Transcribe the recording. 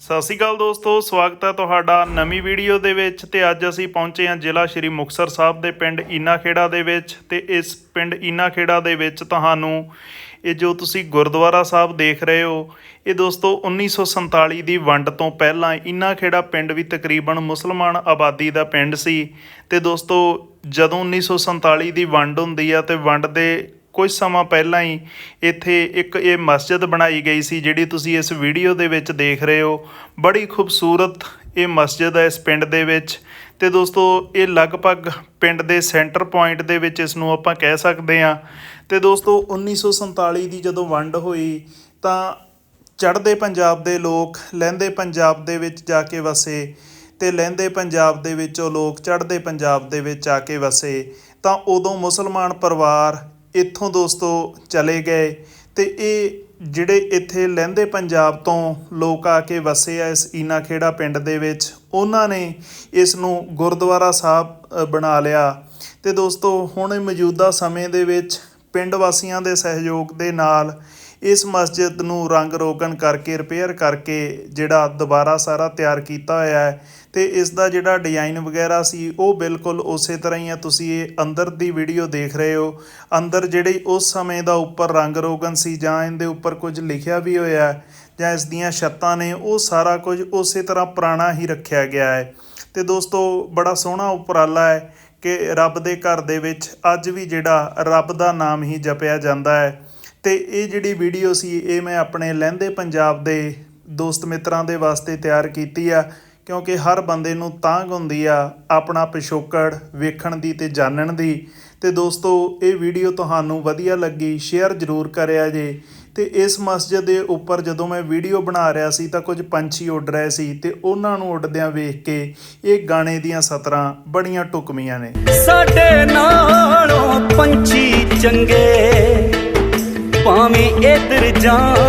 ਸਤਿ ਸ਼੍ਰੀ ਅਕਾਲ ਦੋਸਤੋ, ਸਵਾਗਤ ਹੈ ਤੁਹਾਡਾ ਨਵੀਂ ਵੀਡੀਓ ਦੇ ਵਿੱਚ ਤੇ ਅੱਜ ਅਸੀਂ ਪਹੁੰਚੇ ਹਾਂ ਜ਼ਿਲ੍ਹਾ ਸ਼੍ਰੀ ਮੁਕਤਸਰ ਸਾਹਿਬ ਦੇ ਪਿੰਡ ਈਨਾਖੇੜਾ ਦੇ ਵਿੱਚ ਤੇ ਇਸ ਪਿੰਡ ਈਨਾਖੇੜਾ ਦੇ ਵਿੱਚ ਤੁਹਾਨੂੰ ਇਹ ਜੋ ਤੁਸੀਂ ਗੁਰਦੁਆਰਾ ਸਾਹਿਬ ਦੇਖ ਰਹੇ ਹੋ, ਇਹ ਦੋਸਤੋ 1947 ਦੀ ਵੰਡ ਤੋਂ ਪਹਿਲਾਂ ਈਨਾਖੇੜਾ ਪਿੰਡ ਵੀ ਤਕਰੀਬਨ ਮੁਸਲਮਾਨ ਆਬਾਦੀ ਦਾ ਪਿੰਡ ਸੀ ਤੇ ਦੋਸਤੋ ਜਦੋਂ 1947 ਦੀ ਵੰਡ ਹੁੰਦੀ ਆ ਤੇ ਵੰਡ ਦੇ ਕੁਝ ਸਮਾਂ ਪਹਿਲਾਂ ਹੀ ਇੱਥੇ ਇੱਕ ਇਹ ਮਸਜਿਦ ਬਣਾਈ ਗਈ ਸੀ, ਜਿਹੜੀ ਤੁਸੀਂ ਇਸ ਵੀਡੀਓ ਦੇ ਵਿੱਚ ਦੇਖ ਰਹੇ ਹੋ। ਬੜੀ ਖੂਬਸੂਰਤ ਇਹ ਮਸਜਿਦ ਹੈ ਇਸ ਪਿੰਡ ਦੇ ਵਿੱਚ। ਤੇ ਦੋਸਤੋ, ਇਹ ਲਗਭਗ ਪਿੰਡ ਦੇ ਸੈਂਟਰ ਪੁਆਇੰਟ ਦੇ ਵਿੱਚ ਇਸ ਨੂੰ ਆਪਾਂ ਕਹਿ ਸਕਦੇ ਹਾਂ। ਤੇ ਦੋਸਤੋ 1947 ਦੀ ਜਦੋਂ ਵੰਡ ਹੋਈ, ਤਾਂ ਚੜ੍ਹਦੇ ਪੰਜਾਬ ਦੇ ਲੋਕ, ਲਹਿੰਦੇ ਪੰਜਾਬ ਦੇ ਵਿੱਚ ਜਾ ਕੇ ਵਸੇ ਤੇ ਲਹਿੰਦੇ ਪੰਜਾਬ ਦੇ ਵਿੱਚੋਂ ਲੋਕ ਚੜ੍ਹਦੇ ਪੰਜਾਬ ਦੇ ਵਿੱਚ ਆ ਕੇ ਵਸੇ। ਤਾਂ ਉਦੋਂ ਮੁਸਲਮਾਨ ਪਰਿਵਾਰ ਇੱਥੋਂ ਦੋਸਤੋ ਚਲੇ ਗਏ ਤੇ ਇਹ ਜਿਹੜੇ ਇੱਥੇ ਲਹਿੰਦੇ ਪੰਜਾਬ ਤੋਂ ਲੋਕ ਆ ਕੇ ਵਸੇ ਆ ਇਸ ਈਨਾਖੇੜਾ ਪਿੰਡ ਦੇ ਵਿੱਚ, ਉਹਨਾਂ ਨੇ ਇਸ ਨੂੰ ਗੁਰਦੁਆਰਾ ਸਾਹਿਬ ਬਣਾ ਲਿਆ। ਤੇ ਦੋਸਤੋ ਹੁਣ ਮੌਜੂਦਾ ਸਮੇਂ ਦੇ ਵਿੱਚ ਪਿੰਡ ਵਾਸੀਆਂ ਦੇ ਸਹਿਯੋਗ ਦੇ ਨਾਲ ਇਸ ਮਸਜਿਦ ਨੂੰ ਰੰਗ ਰੋਗਨ ਕਰਕੇ ਰਿਪੇਅਰ ਕਰਕੇ ਜਿਹੜਾ ਦੁਬਾਰਾ ਸਾਰਾ ਤਿਆਰ ਕੀਤਾ ਹੋਇਆ ਹੈ ਤੇ ਇਸ ਦਾ ਜਿਹੜਾ ਡਿਜ਼ਾਈਨ ਵਗੈਰਾ ਸੀ, ਉਹ ਬਿਲਕੁਲ ਉਸੇ ਤਰ੍ਹਾਂ ਹੀ ਹੈ ਤੁਸੀਂ ਇਹ ਅੰਦਰ ਦੀ ਵੀਡੀਓ ਦੇਖ ਰਹੇ ਹੋ। ਅੰਦਰ ਜਿਹੜੀ ਉਸ ਸਮੇਂ ਦਾ ਉੱਪਰ ਰੰਗ ਰੋਗਨ ਸੀ ਜਾਂ ਇਹਦੇ ਉੱਪਰ ਕੁਝ ਲਿਖਿਆ ਵੀ ਹੋਇਆ ਜਾਂ ਇਸ ਦੀਆਂ ਛੱਤਾਂ ਨੇ, ਉਹ ਸਾਰਾ ਕੁਝ ਉਸੇ ਤਰ੍ਹਾਂ ਪੁਰਾਣਾ ਹੀ ਰੱਖਿਆ ਗਿਆ ਹੈ। ਤੇ ਦੋਸਤੋ, ਬੜਾ ਸੋਹਣਾ ਉਪਰਾਲਾ ਹੈ ਕਿ ਰੱਬ ਦੇ ਘਰ ਦੇ ਵਿੱਚ ਅੱਜ ਵੀ ਜਿਹੜਾ ਰੱਬ ਦਾ ਨਾਮ ਹੀ ਜਪਿਆ ਜਾਂਦਾ ਹੈ। ਤੇ ਇਹ ਜਿਹੜੀ ਵੀਡੀਓ ਸੀ, ਇਹ ਮੈਂ ਆਪਣੇ ਲਹਿੰਦੇ ਪੰਜਾਬ ਦੇ ਦੋਸਤ ਮਿੱਤਰਾਂ ਦੇ ਵਾਸਤੇ ਤਿਆਰ ਕੀਤੀ ਆ, ਕਿਉਂਕਿ ਹਰ ਬੰਦੇ ਨੂੰ ਤਾਂਗ ਹੁੰਦੀ ਆ ਆਪਣਾ ਪਿਛੋਕੜ ਵੇਖਣ ਦੀ ਤੇ ਜਾਣਨ ਦੀ। ਤੇ ਦੋਸਤੋ, ਇਹ ਵੀਡੀਓ ਤੁਹਾਨੂੰ ਵਧੀਆ ਲੱਗੀ, ਸ਼ੇਅਰ ਜ਼ਰੂਰ ਕਰਿਆ ਜੇ। ਤੇ ਇਸ ਮਸਜਿਦ ਦੇ ਉੱਪਰ ਜਦੋਂ ਮੈਂ ਵੀਡੀਓ ਬਣਾ ਰਿਹਾ ਸੀ, ਤਾਂ ਕੁਝ ਪੰਛੀ ਉੱਡ ਰਹੇ ਸੀ ਤੇ ਉਹਨਾਂ ਨੂੰ ਉੱਡਦਿਆਂ ਵੇਖ ਕੇ ਇਹ ਗਾਣੇ ਦੀਆਂ ਸਤਰਾਂ ਬੜੀਆਂ ਟੁਕਮੀਆਂ ਨੇ। ਸਾਡੇ ਨਾਲੋਂ ਪੰਛੀ ਚੰਗੇ ਭਾਵੇਂ ਇਧਰ ਜਾਂ